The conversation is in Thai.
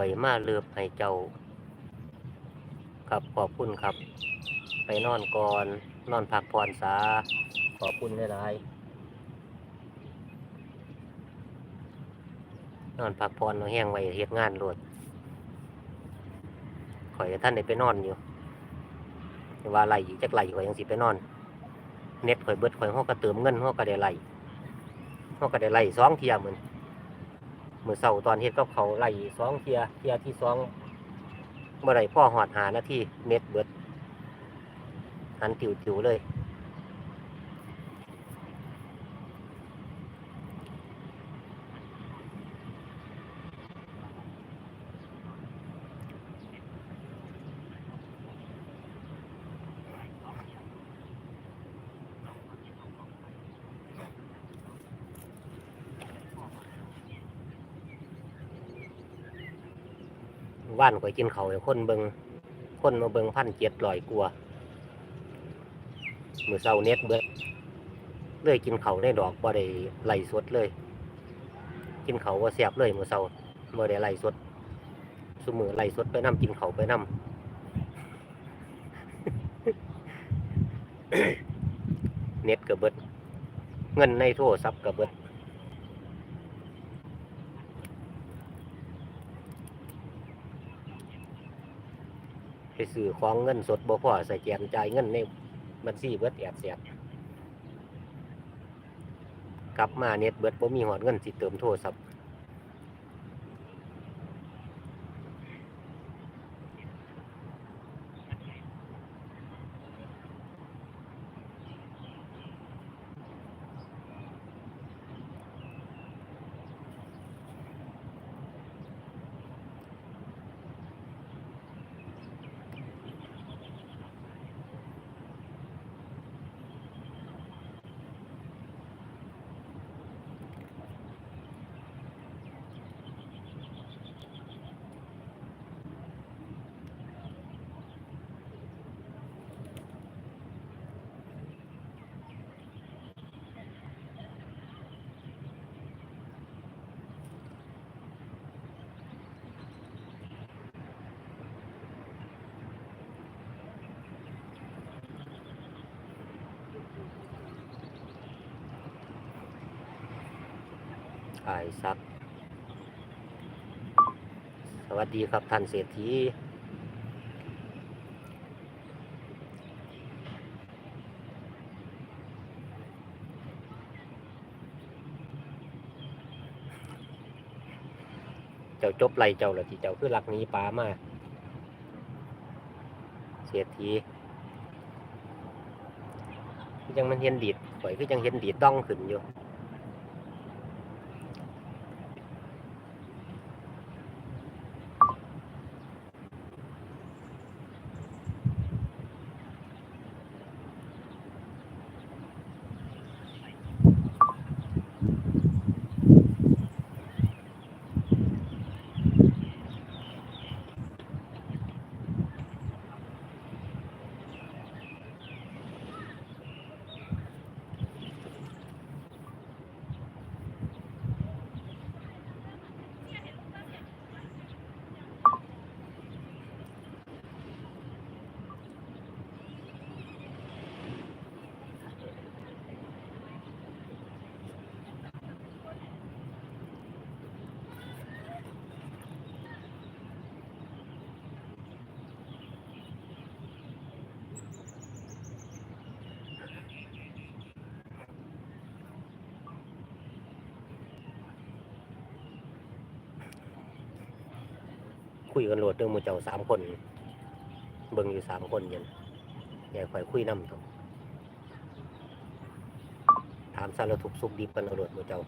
ข่อยมาเลือบให้เจ้า ครับขอบคุณครับ ไปนอนก่อน นอนพักผ่อนซาขอบคุณหลายๆนอนพักผ่อนเอาแห้งไว้เฮ็ดงานโลดข่อยท่านได้ไปนอนอยู่ว่าไหลจักไหลข่อยยังสิไปนอน เน็ตข่อยเบิดข่อยฮอกก็เติมเงินฮอกก็ได้ไหลฮอกก็ได้ไหลสองเทียมื้อ มือเสาตอนเฮ็ดกับเขาไหลสองเทียเที่ยที่สองเมื่อไรพ่อหอดหานาทีเม็ดเบิดหันติวๆเลย ว่านข่อยกินเขาให้คนเบิงคนมาเบิงพันเจ็ดลอยกลัวมือเศร้าเน็ตเบิดเลยกินเขาได้ดอกบ่ได้ไหลสดเลย กินเขาว่าเสียบเลยมือเศร้าบ่ได้ไหลสดสมือไหลสดไปนํกินเขาไปนํเน็ตกับเบิด เงินในโทรศัพท์กับเบิด ไปซื้อของเงินสดบ่พอใส่แกนจ่ายเงินในบัญชีเบิดแอบเสียบกลับมาเน็ตเบิดบ่มีหอดเงินสิเติมโทรศัพท์ ขายซักสวัสดีครับท่านเศรษฐีเจ้าจบไรเจ้าละที่เจ้าคือหลักนี้ป้ามาเศรษฐีคือยังมันเห็นดีดข่อยคือยังเห็นดีดต้องขึ้นอยู่ คุยกันโหลดเรื่องมูเจ้าสามคน เบิ่งอยู่สามคนยันย่าค่อยคุยนำต้องถามสารทุกสุกดีกันโหลดมูเจ้า